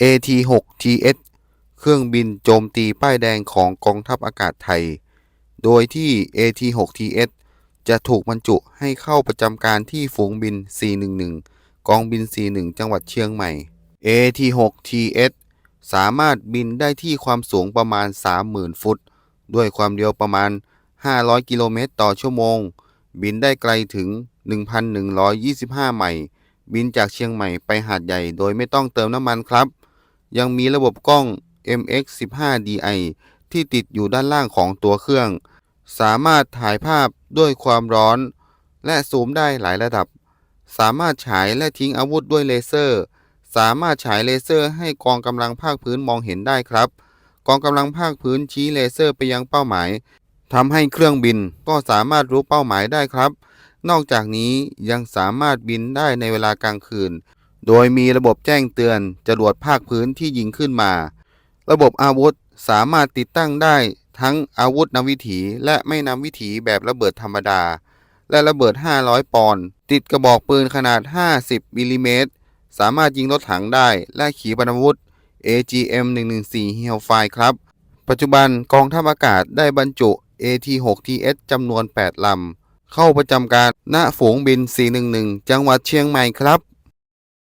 AT-6TS เครื่องบินโจมตีป้ายแดงของกองทัพอากาศไทย โดยที่ AT-6TS จะถูกบรรจุให้เข้าประจำการที่ฝูงบิน 411 กองบิน 41 จังหวัดเชียงใหม่ AT-6TS สามารถบินได้ที่ความสูงประมาณ 30,000 ฟุต ด้วยความเร็วประมาณ 500 กิโลเมตรต่อชั่วโมง บินได้ไกลถึง 1,125 ไมล์ บินจากเชียงใหม่ไปหาดใหญ่โดยไม่ต้องเติมน้ำมันครับ ยังมีระบบกล้อง MX15DI ที่ติดอยู่ด้านล่างของตัวเครื่อง สามารถถ่ายภาพด้วยความร้อน และซูมได้หลายระดับ สามารถฉายและทิ้งอาวุธด้วยเลเซอร์ สามารถฉายเลเซอร์ให้กองกำลังภาคพื้นมองเห็นได้ครับ กองกำลังภาคพื้นชี้เลเซอร์ไปยังเป้าหมายทำให้เครื่องบินก็สามารถรู้เป้าหมายได้ครับ นอกจากนี้ยังสามารถบินได้ในเวลากลางคืน โดยมีระบบแจ้งเตือนจรวดภาคพื้นที่ยิงขึ้นมา ระบบอาวุธสามารถติดตั้งได้ทั้งอาวุธนำวิถีและไม่นำวิถีแบบระเบิดธรรมดา และระเบิด 500 ปอนด์ติดกระบอกปืนขนาด 50มิลลิเมตรสามารถยิงรถถังได้และขีปนาวุธ AGM 114 Hellfire ครับ ปัจจุบันกองทัพอากาศได้บรรจุ AT-6TS จำนวน 8 ลำ เข้าประจำการณฝูงบิน 411 จังหวัดเชียงใหม่ครับ